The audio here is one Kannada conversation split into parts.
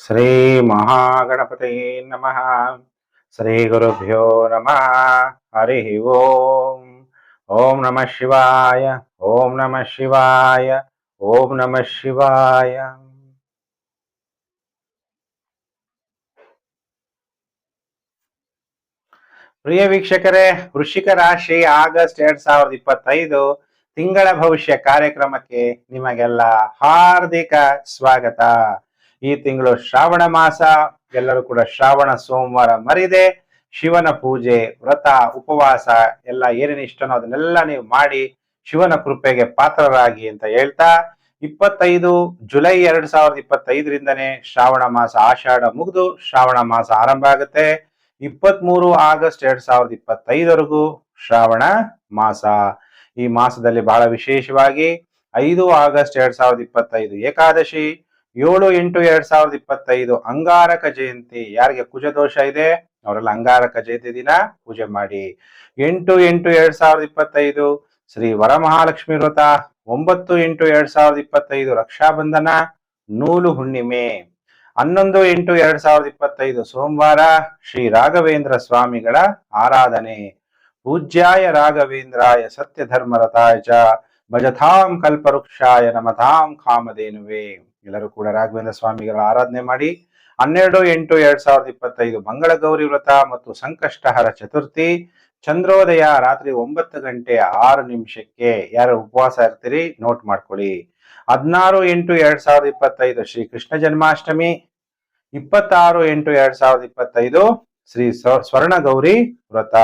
ಶ್ರೀ ಮಹಾಗಣಪತಯೇ ನಮಃ ಶ್ರೀ ಗುರುಭ್ಯೋ ನಮಃ ಹರಿ ಓಂ ಓಂ ನಮಃ ಶಿವಾಯ ಓಂ ನಮಃ ಶಿವಾಯ ಓಂ ನಮಃ ಶಿವಾಯ ಪ್ರಿಯ ವೀಕ್ಷಕರೇ, ವೃಶ್ಚಿಕ ರಾಶಿ ಆಗಸ್ಟ್ ಎರಡ್ ಸಾವಿರದ ಇಪ್ಪತ್ತೈದು ತಿಂಗಳ ಭವಿಷ್ಯ ಕಾರ್ಯಕ್ರಮಕ್ಕೆ ನಿಮಗೆಲ್ಲ ಹಾರ್ದಿಕ ಸ್ವಾಗತ. ಈ ತಿಂಗಳು ಶ್ರಾವಣ ಮಾಸ. ಎಲ್ಲರೂ ಕೂಡ ಶ್ರಾವಣ, ಸೋಮವಾರ ಮರಿದೆ ಶಿವನ ಪೂಜೆ, ವ್ರತ, ಉಪವಾಸ, ಎಲ್ಲ ಏನೇನು ಇಷ್ಟನೋ ಅದನ್ನೆಲ್ಲ ನೀವು ಮಾಡಿ ಶಿವನ ಕೃಪೆಗೆ ಪಾತ್ರರಾಗಿ ಅಂತ ಹೇಳ್ತಾ ಇಪ್ಪತ್ತೈದು ಜುಲೈ ಎರಡ್ ಸಾವಿರದ ಇಪ್ಪತ್ತೈದರಿಂದನೇ ಶ್ರಾವಣ ಮಾಸ ಆಷಾಢ ಮುಗಿದು ಶ್ರಾವಣ ಮಾಸ ಆರಂಭ ಆಗುತ್ತೆ. ಇಪ್ಪತ್ಮೂರು ಆಗಸ್ಟ್ ಎರಡ್ ಸಾವಿರದ ಇಪ್ಪತ್ತೈದವರೆಗೂ ಶ್ರಾವಣ ಮಾಸ. ಈ ಮಾಸದಲ್ಲಿ ಬಹಳ ವಿಶೇಷವಾಗಿ ಐದು ಆಗಸ್ಟ್ ಎರಡ್ ಸಾವಿರದ ಇಪ್ಪತ್ತೈದು ಏಕಾದಶಿ ಏಳು ಎಂಟು ಎರಡ್ ಸಾವಿರದ ಇಪ್ಪತ್ತೈದು ಅಂಗಾರಕ ಜಯಂತಿ. ಯಾರಿಗೆ ಕುಜ ದೋಷ ಇದೆ? ಅವರೆಲ್ಲ ಅಂಗಾರಕ ಜಯಂತಿ ದಿನ ಪೂಜೆ ಮಾಡಿ. ಎಂಟು ಎಂಟು ಎರಡ್ ಸಾವಿರದ ಇಪ್ಪತ್ತೈದು ಶ್ರೀ ವರಮಹಾಲಕ್ಷ್ಮಿ ವ್ರತ. ಒಂಬತ್ತು ಎಂಟು ಎರಡ್ ಸಾವಿರದ ಇಪ್ಪತ್ತೈದು ರಕ್ಷಾಬಂಧನ, ನೂಲು ಹುಣ್ಣಿಮೆ. ಹನ್ನೊಂದು ಎಂಟು ಎರಡ್ ಸಾವಿರದ ಇಪ್ಪತ್ತೈದು ಸೋಮವಾರ ಶ್ರೀ ರಾಘವೇಂದ್ರ ಸ್ವಾಮಿಗಳ ಆರಾಧನೆ. ಪೂಜ್ಯಾಯ ರಾಘವೇಂದ್ರಾಯ ಸತ್ಯ ಧರ್ಮರತಾಯ ಭಜತಾಂ ಕಲ್ಪವೃಕ್ಷಾಯ ನಮತಾಂ ಕಾಮಧೇನುವೆ. ಎಲ್ಲರೂ ಕೂಡ ರಾಘವೇಂದ್ರ ಸ್ವಾಮಿಗಳ ಆರಾಧನೆ ಮಾಡಿ, ಹನ್ನೆರಡು, ಎಂಟು, ಎರಡ್ ಸಾವಿರದ ಇಪ್ಪತ್ತೈದು ಮಂಗಳ ಗೌರಿ ವ್ರತ ಮತ್ತು ಸಂಕಷ್ಟಹರ ಚತುರ್ಥಿ, ಚಂದ್ರೋದಯ ರಾತ್ರಿ ಒಂಬತ್ತು ಗಂಟೆ ಆರು ನಿಮಿಷಕ್ಕೆ. ಯಾರು ಉಪವಾಸ ಇರ್ತೀರಿ ನೋಟ್ ಮಾಡ್ಕೊಳ್ಳಿ. ಹದಿನಾರು, ಎಂಟು, ಎರಡ್ ಸಾವಿರದ ಇಪ್ಪತ್ತೈದು ಶ್ರೀ ಕೃಷ್ಣ ಜನ್ಮಾಷ್ಟಮಿ, ಇಪ್ಪತ್ತಾರು, ಎಂಟು, ಎರಡ್ ಸಾವಿರದ ಇಪ್ಪತ್ತೈದು ಶ್ರೀ ಸ್ವ- ಸ್ವರ್ಣ ಗೌರಿ ವ್ರತ.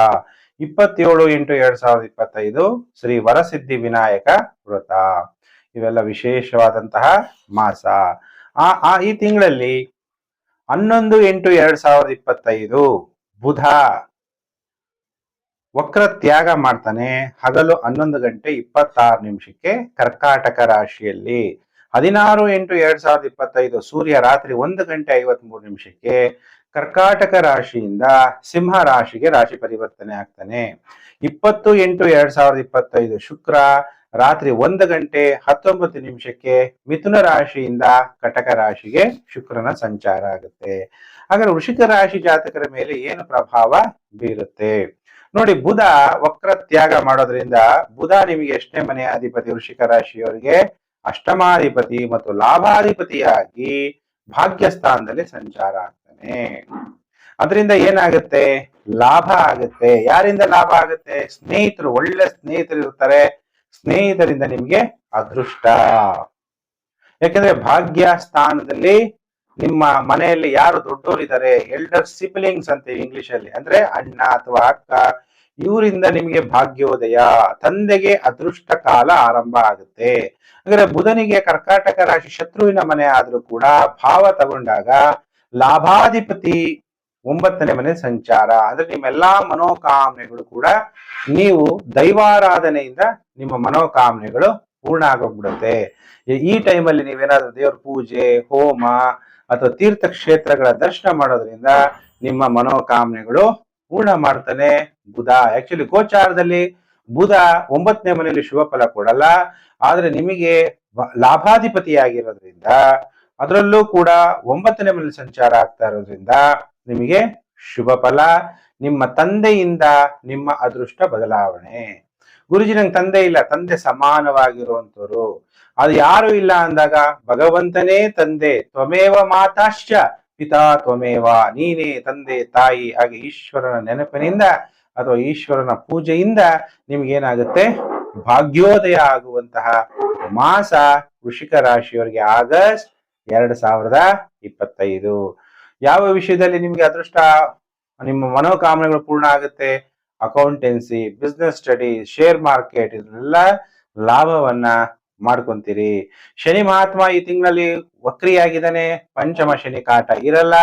ಇಪ್ಪತ್ತೇಳು ಎಂಟು ಎರಡ್ ಸಾವಿರದ ಇಪ್ಪತ್ತೈದು ಶ್ರೀ ವರಸಿದ್ಧಿ ವಿನಾಯಕ ವೃತ ಇವೆಲ್ಲ ವಿಶೇಷವಾದಂತಹ ಮಾಸ. ಆ ಆ, ಈ ತಿಂಗಳಲ್ಲಿ ಹನ್ನೊಂದು ಎಂಟು ಎರಡ್ ಸಾವಿರದ ಇಪ್ಪತ್ತೈದು ಬುಧ ವಕ್ರ ತ್ಯಾಗ ಮಾಡ್ತಾನೆ. ಹಗಲು ಹನ್ನೊಂದು ಗಂಟೆ ಇಪ್ಪತ್ತಾರು ನಿಮಿಷಕ್ಕೆ ಕರ್ಕಾಟಕ ರಾಶಿಯಲ್ಲಿ. ಹದಿನಾರು ಎಂಟು ಎರಡ್ ಸಾವಿರದ ಇಪ್ಪತ್ತೈದು ಸೂರ್ಯ ರಾತ್ರಿ ಒಂದು ಗಂಟೆ ಐವತ್ ಮೂರು ನಿಮಿಷಕ್ಕೆ ಕರ್ಕಾಟಕ ರಾಶಿಯಿಂದ ಸಿಂಹ ರಾಶಿಗೆ ರಾಶಿ ಪರಿವರ್ತನೆ ಆಗ್ತಾನೆ. ಇಪ್ಪತ್ತು ಎಂಟು ಎರಡ್ ಸಾವಿರದ ಇಪ್ಪತ್ತೈದು ಶುಕ್ರ ರಾತ್ರಿ ಒಂದು ಗಂಟೆ ಹತ್ತೊಂಬತ್ತು ನಿಮಿಷಕ್ಕೆ ಮಿಥುನ ರಾಶಿಯಿಂದ ಕಟಕ ರಾಶಿಗೆ ಶುಕ್ರನ ಸಂಚಾರ ಆಗುತ್ತೆ. ಹಾಗಾದ್ರೆ ವೃಷಿಕ ರಾಶಿ ಜಾತಕರ ಮೇಲೆ ಏನು ಪ್ರಭಾವ ಬೀರುತ್ತೆ? ನೋಡಿ, ಬುಧ ವಕ್ರ ತ್ಯಾಗ ಮಾಡೋದ್ರಿಂದ ಬುಧ ನಿಮಗೆ ಎಷ್ಟನೇ ಮನೆಯ ಅಧಿಪತಿ ವೃಷಿಕ ರಾಶಿಯವರಿಗೆ ಅಷ್ಟಮಾಧಿಪತಿ ಮತ್ತು ಲಾಭಾಧಿಪತಿಯಾಗಿ ಭಾಗ್ಯ ಸ್ಥಾನದಲ್ಲಿ ಸಂಚಾರ ಆಗ್ತಾನೆ ಅದರಿಂದ ಏನಾಗುತ್ತೆ? ಲಾಭ ಆಗುತ್ತೆ. ಯಾರಿಂದ ಲಾಭ ಆಗುತ್ತೆ? ಸ್ನೇಹಿತರು, ಒಳ್ಳೆ ಸ್ನೇಹಿತರು ಇರ್ತಾರೆ. ಸ್ನೇಹಿತರಿಂದ ನಿಮ್ಗೆ ಅದೃಷ್ಟ. ಯಾಕಂದ್ರೆ ಭಾಗ್ಯ ಸ್ಥಾನದಲ್ಲಿ ನಿಮ್ಮ ಮನೆಯಲ್ಲಿ ಯಾರು ದೊಡ್ಡವರಿದ್ದಾರೆ ಎಲ್ಡರ್ ಸಿಬ್ಲಿಂಗ್ಸ್ ಅಂತ ಇಂಗ್ಲಿಷ್ ಅಲ್ಲಿ ಅಂದ್ರೆ ಅಣ್ಣ ಅಥವಾ ಅಕ್ಕ, ಇವರಿಂದ ನಿಮಗೆ ಭಾಗ್ಯೋದಯ. ತಂದೆಗೆ ಅದೃಷ್ಟ ಕಾಲ ಆರಂಭ ಆಗುತ್ತೆ. ಅಂದ್ರೆ ಬುಧನಿಗೆ ಕರ್ಕಾಟಕ ರಾಶಿ ಶತ್ರುವಿನ ಮನೆ ಆದ್ರೂ ಕೂಡ ಭಾವ ತಗೊಂಡಾಗ ಲಾಭಾಧಿಪತಿ ಒಂಬತ್ತನೇ ಮನೆ ಸಂಚಾರ. ಅಂದ್ರೆ ನಿಮ್ಮೆಲ್ಲಾ ಮನೋಕಾಮನೆಗಳು ಕೂಡ ನೀವು ದೈವಾರಾಧನೆಯಿಂದ ನಿಮ್ಮ ಮನೋಕಾಮನೆಗಳು ಪೂರ್ಣ ಆಗೋಗ್ಬಿಡುತ್ತೆ. ಈ- ಟೈಮಲ್ಲಿ ನೀವೇನಾದ್ರೂ ದೇವ್ರ ಪೂಜೆ, ಹೋಮ ಅಥವಾ ತೀರ್ಥ ಕ್ಷೇತ್ರಗಳ ದರ್ಶನ ಮಾಡೋದ್ರಿಂದ ನಿಮ್ಮ ಮನೋಕಾಮನೆಗಳು ಪೂರ್ಣ ಮಾಡ್ತಾನೆ ಬುಧ. ಆಕ್ಚುಲಿ ಗೋಚಾರದಲ್ಲಿ ಬುಧ ಒಂಬತ್ತನೇ ಮನೆಯಲ್ಲಿ ಶುಭ ಫಲ ಕೊಡಲ್ಲ. ಆದ್ರೆ ನಿಮಗೆ ಲಾಭಾಧಿಪತಿ ಲಾಭಾಧಿಪತಿಯಾಗಿರೋದ್ರಿಂದ ಅದರಲ್ಲೂ ಕೂಡ ಒಂಬತ್ತನೇ ಮನೆಯಲ್ಲಿ ಸಂಚಾರ ಆಗ್ತಾ ಇರೋದ್ರಿಂದ ನಿಮಗೆ ಶುಭ ಫಲ, ನಿಮ್ಮ ತಂದೆಯಿಂದ ನಿಮ್ಮ ಅದೃಷ್ಟ ಬದಲಾವಣೆ. ಗುರುಜಿ, ನಂಗೆ ತಂದೆ ಇಲ್ಲ, ತಂದೆ ಸಮಾನವಾಗಿರುವಂತವ್ರು ಅದು ಯಾರು ಇಲ್ಲ ಅಂದಾಗ, ಭಗವಂತನೇ ತಂದೆ, ತ್ವಮೇವ ಮಾತಾಶ್ಚ, ಪಿತಾ ತ್ವಮೇವ, ನೀನೇ ತಂದೆ, ತಾಯಿ ಹಾಗೆ ಈಶ್ವರನ ನೆನಪಿನಿಂದ ಅಥವಾ ಈಶ್ವರನ ಪೂಜೆಯಿಂದ ನಿಮ್ಗೇನಾಗುತ್ತೆ? ಭಾಗ್ಯೋದಯ ಆಗುವಂತಹ ಮಾಸ ವೃಷಿಕ ರಾಶಿಯವರಿಗೆ ಆಗಸ್ಟ್ ಎರಡ್ ಸಾವಿರದ ಇಪ್ಪತ್ತೈದು. ಯಾವ ವಿಷಯದಲ್ಲಿ ನಿಮ್ಗೆ ಅದೃಷ್ಟ? ನಿಮ್ಮ ಮನೋಕಾಮನೆಗಳು ಪೂರ್ಣ ಆಗುತ್ತೆ. Accountancy business study share market ಇದೆಲ್ಲ ಲಾಭವನ್ನ ಮಾಡ್ಕೊಂತೀರಿ. ಶನಿ ಮಹಾತ್ಮ ಈ ತಿಂಗಳಲ್ಲಿ ವಕ್ರಿಯಾಗಿದ್ದಾನೆ. ಪಂಚಮ ಶನಿ ಕಾಟ ಇರಲ್ಲ.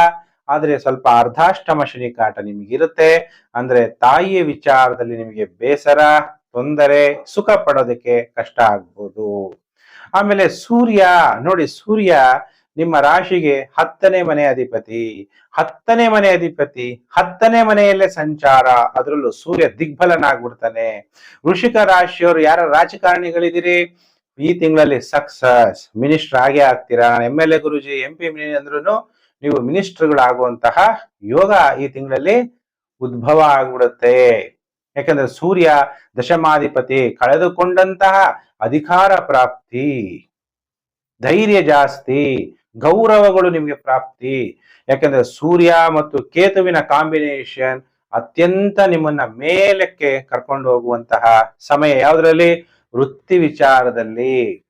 ಆದ್ರೆ ಸ್ವಲ್ಪ ಅರ್ಧಾಷ್ಟಮ ಶನಿ ಕಾಟ ನಿಮ್ಗೆ ಇರುತ್ತೆ ಅಂದ್ರೆ ತಾಯಿಯ ವಿಚಾರದಲ್ಲಿ ನಿಮಗೆ ಬೇಸರ, ತೊಂದರೆ, ಸುಖ ಪಡೋದಕ್ಕೆ ಕಷ್ಟ ಆಗ್ಬೋದು. ಆಮೇಲೆ ಸೂರ್ಯ, ನೋಡಿ ಸೂರ್ಯ ನಿಮ್ಮ ರಾಶಿಗೆ ಹತ್ತನೇ ಮನೆ ಅಧಿಪತಿ. ಹತ್ತನೇ ಮನೆ ಅಧಿಪತಿ, ಹತ್ತನೇ ಮನೆಯಲ್ಲೇ ಸಂಚಾರ, ಅದರಲ್ಲೂ ಸೂರ್ಯ ದಿಗ್ಬಲನಾಗ್ಬಿಡ್ತಾನೆ. ವೃಷಿಕ ರಾಶಿಯವರು ಯಾರ ರಾಜಕಾರಣಿಗಳಿದ್ದೀರಿ? ಈ ತಿಂಗಳಲ್ಲಿ ಸಕ್ಸಸ್. ಮಿನಿಸ್ಟರ್ ಆಗೇ ಆಗ್ತೀರಾ? M L A, Guruji, M P ಅಂದ್ರೂ ನೀವು ಮಿನಿಸ್ಟರ್ಗಳಾಗುವಂತಹ ಯೋಗ ಈ ತಿಂಗಳಲ್ಲಿ ಉದ್ಭವ ಆಗ್ಬಿಡುತ್ತೆ. ಯಾಕಂದ್ರೆ ಸೂರ್ಯ ದಶಮಾಧಿಪತಿ ಕಳೆದುಕೊಂಡಂತಹ ಅಧಿಕಾರ ಪ್ರಾಪ್ತಿ, ಧೈರ್ಯ ಜಾಸ್ತಿ, ಗೌರವಗಳು ನಿಮಗೆ ಪ್ರಾಪ್ತಿ. ಯಾಕಂದ್ರೆ ಸೂರ್ಯ ಮತ್ತು ಕೇತುವಿನ ಕಾಂಬಿನೇಷನ್ ಅತ್ಯಂತ ನಿಮ್ಮನ್ನ ಮೇಲಕ್ಕೆ ಕರ್ಕೊಂಡು ಹೋಗುವಂತಹ ಸಮಯ ಯಾವ್ದ್ರಲ್ಲಿ? ವೃತ್ತಿ ವಿಚಾರದಲ್ಲಿ.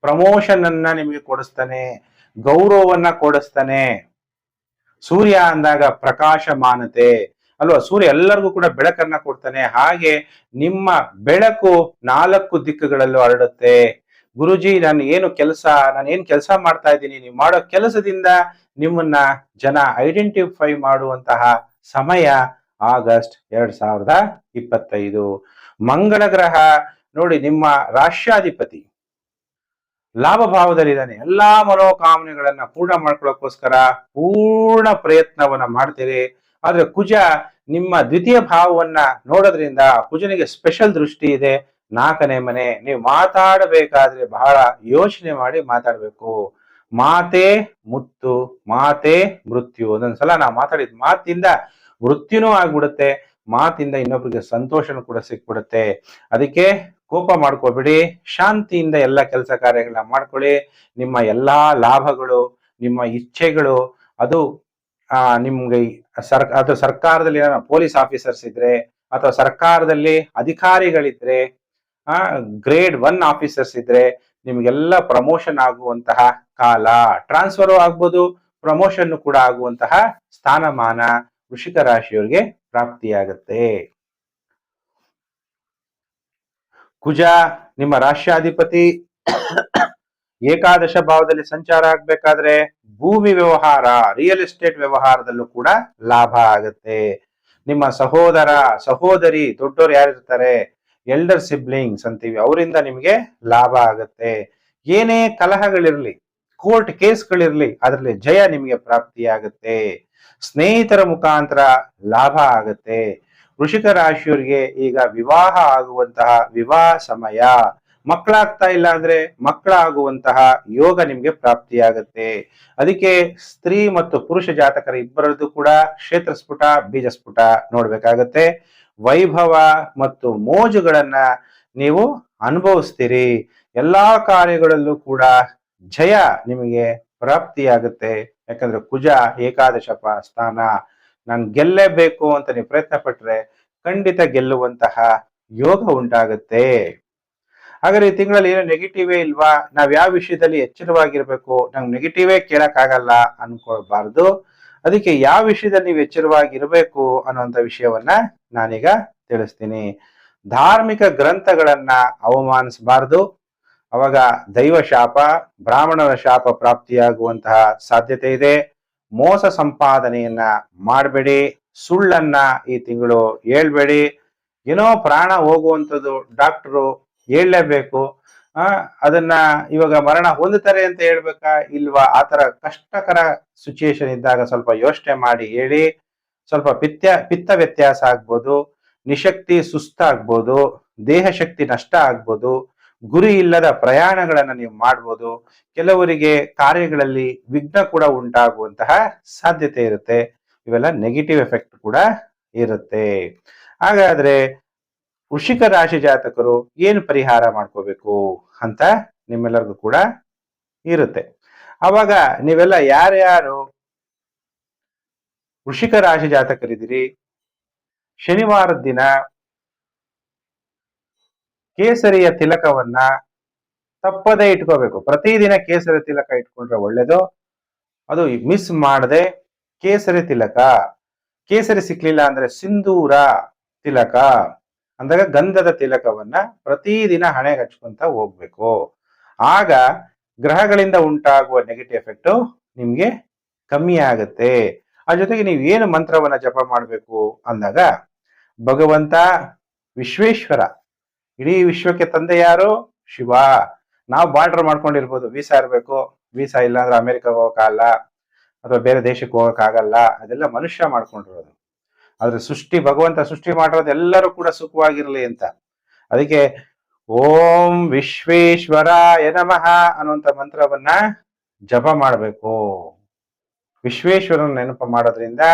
ಪ್ರಮೋಷನ್ ಅನ್ನ ನಿಮಗೆ ಕೊಡಿಸ್ತಾನೆ, ಗೌರವವನ್ನ ಕೊಡಿಸ್ತಾನೆ. ಸೂರ್ಯ ಅಂದಾಗ ಪ್ರಕಾಶಮಾನತೆ. ಅಲ್ವಾ? ಸೂರ್ಯ ಎಲ್ಲರಿಗೂ ಕೂಡ ಬೆಳಕನ್ನ ಕೊಡ್ತಾನೆ. ಹಾಗೆ ನಿಮ್ಮ ಬೆಳಕು ನಾಲ್ಕು ದಿಕ್ಕುಗಳಲ್ಲೂ ಹರಡುತ್ತೆ. ಗುರುಜಿ, ನಾನು ಏನು ಕೆಲಸ, ನಾನು ಏನು ಕೆಲಸ ಮಾಡ್ತಾ ಇದ್ದೀನಿ? ನೀವು ಮಾಡೋ ಕೆಲಸದಿಂದ ನಿಮ್ಮನ್ನ ಜನ ಐಡೆಂಟಿಫೈ ಮಾಡುವಂತಹ ಸಮಯ ಆಗಸ್ಟ್ ಎರಡ್ ಸಾವಿರದ ಇಪ್ಪತ್ತೈದು. ಮಂಗಳ ಗ್ರಹ, ನೋಡಿ ನಿಮ್ಮ ರಾಷ್ಟ್ರಾಧಿಪತಿ ಲಾಭ ಭಾವದಲ್ಲಿದ್ದಾನೆ. ಎಲ್ಲಾ ಮನೋಕಾಮನೆಗಳನ್ನ ಪೂರ್ಣ ಮಾಡ್ಕೊಳ್ಳೋಕೋಸ್ಕರ ಪೂರ್ಣ ಪ್ರಯತ್ನವನ್ನ ಮಾಡ್ತೀರಿ. ಆದ್ರೆ ಕುಜ ನಿಮ್ಮ ದ್ವಿತೀಯ ಭಾವವನ್ನ ನೋಡೋದ್ರಿಂದ ಕುಜನಿಗೆ ಸ್ಪೆಷಲ್ ದೃಷ್ಟಿ ಇದೆ. ನಾಲ್ಕನೇ ಮನೆ, ನೀವು ಮಾತಾಡಬೇಕಾದ್ರೆ ಬಹಳ ಯೋಚನೆ ಮಾಡಿ ಮಾತಾಡಬೇಕು. ಮಾತೆ ಮುತ್ತು, ಮಾತೆ ಮೃತ್ಯು ಒಂದೊಂದ್ಸಲ ನಾವು ಮಾತಾಡಿದ ಮಾತಿಂದ ಮೃತ್ಯುನೂ ಆಗ್ಬಿಡುತ್ತೆ, ಮಾತಿಂದ ಇನ್ನೊಬ್ರಿಗೆ ಸಂತೋಷನೂ ಕೂಡ ಸಿಕ್ಬಿಡುತ್ತೆ. ಅದಕ್ಕೆ ಕೋಪ ಮಾಡ್ಕೋಬೇಡಿ, ಶಾಂತಿಯಿಂದ ಎಲ್ಲ ಕೆಲಸ ಕಾರ್ಯಗಳನ್ನ ಮಾಡ್ಕೊಳ್ಳಿ. ನಿಮ್ಮ ಎಲ್ಲಾ ಲಾಭಗಳು, ನಿಮ್ಮ ಇಚ್ಛೆಗಳು, ಅದು ನಿಮ್ಗೆ ಸರ್ ಅಥವಾ ಸರ್ಕಾರದಲ್ಲಿ ಪೊಲೀಸ್ ಆಫೀಸರ್ಸ್ ಇದ್ರೆ ಅಥವಾ ಸರ್ಕಾರದಲ್ಲಿ ಅಧಿಕಾರಿಗಳಿದ್ರೆ, ಆ, ಗ್ರೇಡ್ ಒನ್ ಆಫೀಸರ್ಸ್ ಇದ್ರೆ ನಿಮ್ಗೆಲ್ಲ ಪ್ರಮೋಷನ್ ಆಗುವಂತಹ ಕಾಲ, ಟ್ರಾನ್ಸ್ಫರ್ ಆಗ್ಬೋದು ಪ್ರಮೋಷನ್ ಕೂಡ ಆಗುವಂತಹ ಸ್ಥಾನಮಾನ ವೃಷಿಕ ರಾಶಿಯವರಿಗೆ ಪ್ರಾಪ್ತಿಯಾಗತ್ತೆ. ಕುಜ, ನಿಮ್ಮ ರಾಷ್ಟ್ರಾಧಿಪತಿ, ಏಕಾದಶ ಭಾವದಲ್ಲಿ ಸಂಚಾರ ಆಗ್ಬೇಕಾದ್ರೆ ಭೂಮಿ ವ್ಯವಹಾರ ರಿಯಲ್ ಎಸ್ಟೇಟ್ ವ್ಯವಹಾರದಲ್ಲೂ ಕೂಡ ಲಾಭ ಆಗುತ್ತೆ. ನಿಮ್ಮ ಸಹೋದರ, ಸಹೋದರಿ ದೊಡ್ಡವರು ಯಾರಿರ್ತಾರೆ ಎಲ್ಡರ್ ಸಿಬ್ಲಿಂಗ್ಸ್ ಅಂತೀವಿ. ಅವರಿಂದ ನಿಮಗೆ ಲಾಭ ಆಗುತ್ತೆ. ಏನೇ ಕಲಹಗಳಿರಲಿ ಕೋರ್ಟ್ ಕೇಸ್ಗಳಿರಲಿ, ಅದರಲ್ಲಿ ಜಯ ನಿಮಗೆ ಪ್ರಾಪ್ತಿಯಾಗುತ್ತೆ. ಸ್ನೇಹಿತರ ಮುಖಾಂತರ ಲಾಭ ಆಗುತ್ತೆ. ವೃಷಿಕ ರಾಶಿಯವರಿಗೆ ಈಗ ವಿವಾಹ ಆಗುವಂತಹ ವಿವಾಹ ಸಮಯ. ಮಕ್ಕಳಾಗ್ತಾ ಇಲ್ಲ ಅಂದ್ರೆ ಮಕ್ಕಳಾಗುವಂತಹ ಯೋಗ ನಿಮ್ಗೆ ಪ್ರಾಪ್ತಿಯಾಗುತ್ತೆ. ಅದಕ್ಕೆ ಸ್ತ್ರೀ ಮತ್ತು ಪುರುಷ ಜಾತಕರ ಇಬ್ಬರದ್ದು ಕೂಡ ಕ್ಷೇತ್ರ ಸ್ಫುಟ ಬೀಜ ಸ್ಫುಟ ನೋಡ್ಬೇಕಾಗತ್ತೆ. ವೈಭವ ಮತ್ತು ಮೋಜುಗಳನ್ನ ನೀವು ಅನುಭವಿಸ್ತೀರಿ. ಎಲ್ಲಾ ಕಾರ್ಯಗಳಲ್ಲೂ ಕೂಡ ಜಯ ನಿಮಗೆ ಪ್ರಾಪ್ತಿಯಾಗುತ್ತೆ. ಯಾಕಂದ್ರೆ ಕುಜ ಏಕಾದಶ ಸ್ಥಾನ ನಾನು ಗೆಲ್ಲೇಬೇಕು ಅಂತ ನೀವು ಪ್ರಯತ್ನ ಪಟ್ರೆ ಖಂಡಿತ ಗೆಲ್ಲುವಂತಹ ಯೋಗ ಉಂಟಾಗುತ್ತೆ. ಹಾಗಾದ್ರೆ ಈ ತಿಂಗಳಲ್ಲಿ ಏನೋ ನೆಗೆಟಿವೇ ಇಲ್ವಾ? ನಾವ್ ಯಾವ ವಿಷಯದಲ್ಲಿ ಎಚ್ಚರವಾಗಿರ್ಬೇಕು? ನಂಗೆ ನೆಗೆಟಿವೇ ಕೇಳಕ್ಕಾಗಲ್ಲ ಅನ್ಕೊಳ್ಬಾರ್ದು. ಅದಕ್ಕೆ ಯಾವ ವಿಷಯದಲ್ಲಿ ನೀವು ಎಚ್ಚರವಾಗಿರ್ಬೇಕು ಅನ್ನುವಂಥ ವಿಷಯವನ್ನ ನಾನೀಗ ತಿಳಿಸ್ತೀನಿ. ಧಾರ್ಮಿಕ ಗ್ರಂಥಗಳನ್ನ ಅವಮಾನಿಸಬಾರ್ದು. ಅವಾಗ ದೈವ ಶಾಪ, ಬ್ರಾಹ್ಮಣರ ಶಾಪ ಪ್ರಾಪ್ತಿಯಾಗುವಂತಹ ಸಾಧ್ಯತೆ ಇದೆ. ಮೋಸ ಸಂಪಾದನೆಯನ್ನ ಮಾಡಬೇಡಿ. ಸುಳ್ಳನ್ನ ಈ ತಿಂಗಳು ಹೇಳ್ಬೇಡಿ. ಏನೋ ಪ್ರಾಣ ಹೋಗುವಂಥದ್ದು ಡಾಕ್ಟರು ಹೇಳಲೇಬೇಕು. ಆ, ಅದನ್ನ ಇವಾಗ ಮರಣ ಹೊಂದುತ್ತಾರೆ ಅಂತ ಹೇಳ್ಬೇಕಾ ಇಲ್ವಾ? ಆತರ ಕಷ್ಟಕರ ಸಿಚುಯೇಷನ್ ಇದ್ದಾಗ ಸ್ವಲ್ಪ ಯೋಚನೆ ಮಾಡಿ ಹೇಳಿ. ಸ್ವಲ್ಪ ಪಿತ್ತ ಪಿತ್ತ ವ್ಯತ್ಯಾಸ ಆಗ್ಬೋದು, ನಿಶಕ್ತಿ ಸುಸ್ತಾಗ್ಬೋದು ದೇಹ ಶಕ್ತಿ ನಷ್ಟ ಆಗ್ಬೋದು, ಗುರಿ ಇಲ್ಲದ ಪ್ರಯಾಣಗಳನ್ನ ನೀವು ಮಾಡ್ಬೋದು. ಕೆಲವರಿಗೆ ಕಾರ್ಯಗಳಲ್ಲಿ ವಿಘ್ನ ಕೂಡ ಉಂಟಾಗುವಂತಹ ಸಾಧ್ಯತೆ ಇರುತ್ತೆ. ಇವೆಲ್ಲ ನೆಗೆಟಿವ್ ಎಫೆಕ್ಟ್ ಕೂಡ ಇರುತ್ತೆ. ಹಾಗಾದ್ರೆ ವೃಷಿಕ ರಾಶಿ ಜಾತಕರು ಏನು ಪರಿಹಾರ ಮಾಡ್ಕೋಬೇಕು ಅಂತ ನಿಮ್ಮೆಲ್ಲರಿಗೂ ಕೂಡ ಇರುತ್ತೆ. ಅವಾಗ ನೀವೆಲ್ಲ ಯಾರ್ಯಾರು ವೃಷಿಕ ರಾಶಿ ಜಾತಕರಿದ್ದೀರಿ, ಶನಿವಾರದ ದಿನ ಕೇಸರಿಯ ತಿಲಕವನ್ನ ತಪ್ಪದೇ ಇಟ್ಕೋಬೇಕು. ಪ್ರತಿದಿನ ಕೇಸರಿ ತಿಲಕ ಇಟ್ಕೊಂಡ್ರೆ ಒಳ್ಳೇದು, ಅದು ಮಿಸ್ ಮಾಡದೆ ಕೇಸರಿ ತಿಲಕ. ಕೇಸರಿ ಸಿಕ್ಲಿಲ್ಲ ಅಂದ್ರೆ ಸಿಂಧೂರ ತಿಲಕ. ಅಂದಾಗ ಗಂಧದ ತಿಲಕವನ್ನ ಪ್ರತಿದಿನ ಹಣೆಗೆ ಹಚ್ಕೊಂತ ಹೋಗ್ಬೇಕು. ಆಗ ಗ್ರಹಗಳಿಂದ ಉಂಟಾಗುವ ನೆಗೆಟಿವ್ ಎಫೆಕ್ಟ್ ನಿಮ್ಗೆ ಕಮ್ಮಿ ಆಗುತ್ತೆ. ಆ ಜೊತೆಗೆ ನೀವು ಏನು ಮಂತ್ರವನ್ನ ಜಪ ಮಾಡಬೇಕು ಅಂದಾಗ ಭಗವಂತ ವಿಶ್ವೇಶ್ವರ. ಇಡೀ ವಿಶ್ವಕ್ಕೆ ತಂದೆ ಯಾರು? ಶಿವ. ನಾವು ಬಾರ್ಡರ್ ಮಾಡ್ಕೊಂಡಿರ್ಬೋದು, ವೀಸಾ ಇರಬೇಕು. ವೀಸಾ ಇಲ್ಲ ಅಂದ್ರೆ ಅಮೆರಿಕಾಗ ಹೋಗಕ್ಕಾಗಲ್ಲ ಅಥವಾ ಬೇರೆ ದೇಶಕ್ಕೆ ಹೋಗಕ್ಕಾಗಲ್ಲ ಅದೆಲ್ಲ ಮನುಷ್ಯ ಮಾಡ್ಕೊಂಡಿರೋದು. ಆದ್ರೆ ಸೃಷ್ಟಿ, ಭಗವಂತ ಸೃಷ್ಟಿ ಮಾಡಿರೋದು ಎಲ್ಲರೂ ಕೂಡ ಸುಖವಾಗಿರಲಿ ಅಂತ. ಅದಕ್ಕೆ ಓಂ ವಿಶ್ವೇಶ್ವರಾಯ ನಮಃ ಅನ್ನುವಂತ ಮಂತ್ರವನ್ನ ಜಪ ಮಾಡಬೇಕು. ವಿಶ್ವೇಶ್ವರನ ನೆನಪು ಮಾಡೋದ್ರಿಂದ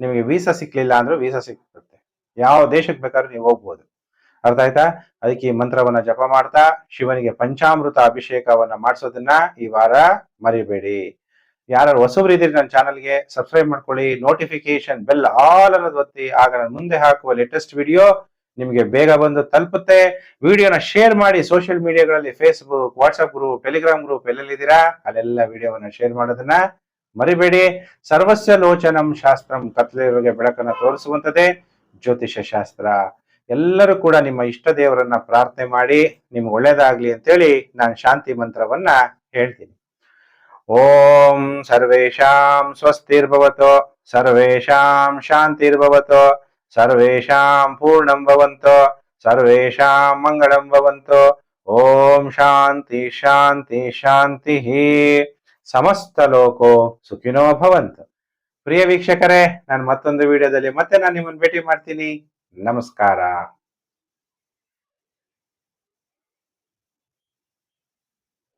ನಿಮಗೆ ವೀಸಾ ಸಿಕ್ಲಿಲ್ಲ ಅಂದ್ರೂ ವೀಸಾ ಸಿಕ್ತದೆ ಯಾವ ದೇಶಕ್ಕೆ ಬೇಕಾದ್ರೂ ನೀವು ಹೋಗ್ಬೋದು. ಅರ್ಥ ಆಯ್ತಾ? ಅದಕ್ಕೆ ಈ ಮಂತ್ರವನ್ನ ಜಪ ಮಾಡ್ತಾ ಶಿವನಿಗೆ ಪಂಚಾಮೃತ ಅಭಿಷೇಕವನ್ನ ಮಾಡಿಸೋದನ್ನ ಈ ವಾರ ಮರಿಬೇಡಿ. ಯಾರು ಹೊಸಬ್ರು ಇದ್ದೀರಿ ನನ್ನ ಚಾನಲ್ಗೆ ಸಬ್ಸ್ಕ್ರೈಬ್ ಮಾಡ್ಕೊಳ್ಳಿ. ನೋಟಿಫಿಕೇಶನ್ ಬೆಲ್ ಆಲ್ ಅನ್ನೋದು ಒತ್ತಿ. ಆಗ ನಾನು ಮುಂದೆ ಹಾಕುವ ಲೇಟೆಸ್ಟ್ ವಿಡಿಯೋ ನಿಮಗೆ ಬೇಗ ಬಂದು ತಲುಪುತ್ತೆ. ವಿಡಿಯೋನ ಶೇರ್ ಮಾಡಿ. Social ಮೀಡಿಯಾಗಳಲ್ಲಿ Facebook WhatsApp group Telegram group ಎಲ್ಲೆಲ್ಲಿದ್ದೀರಾ? ಅಲ್ಲೆಲ್ಲ ವಿಡಿಯೋವನ್ನ ಶೇರ್ ಮಾಡೋದನ್ನ ಮರಿಬೇಡಿ. ಸರ್ವಸ್ಯ ಲೋಚನಂ ಶಾಸ್ತ್ರಂ ಕತ್ಲಿರುವಿಗೆ ಬೆಳಕನ್ನ ತೋರಿಸುವಂಥದ್ದೇ ಜ್ಯೋತಿಷ ಶಾಸ್ತ್ರ. ಎಲ್ಲರೂ ಕೂಡ ನಿಮ್ಮ ಇಷ್ಟ ದೇವರನ್ನ ಪ್ರಾರ್ಥನೆ ಮಾಡಿ, ನಿಮ್ಗೆ ಒಳ್ಳೇದಾಗ್ಲಿ ಅಂತೇಳಿ ನಾನು ಶಾಂತಿ ಮಂತ್ರವನ್ನ ಹೇಳ್ತೀನಿ. ಓಂ ಸರ್ವೇಷಾಂ ಸ್ವಸ್ತಿರ್ಭವತು ಸರ್ವೇಷಾಂ ಶಾಂತಿರ್ಭವತೋ ಸರ್ವೇಷಾಂ ಪೂರ್ಣಂ ಭವಂತೋ ಸರ್ವೇಷಾಂ ಮಂಗಳಂ ಭವಂತೋ ಓಂ ಶಾಂತಿ ಶಾಂತಿ ಶಾಂತಿ ಸಮಸ್ತ ಲೋಕೋ ಸುಖಿನೋ ಭವಂತು ಪ್ರಿಯ ವೀಕ್ಷಕರೇ, ನಾನು ಮತ್ತೊಂದು ವಿಡಿಯೋದಲ್ಲಿ ಮತ್ತೆ ನಾನು ನಿಮ್ಮನ್ನು ಭೇಟಿ ಮಾಡ್ತೀನಿ. ನಮಸ್ಕಾರ.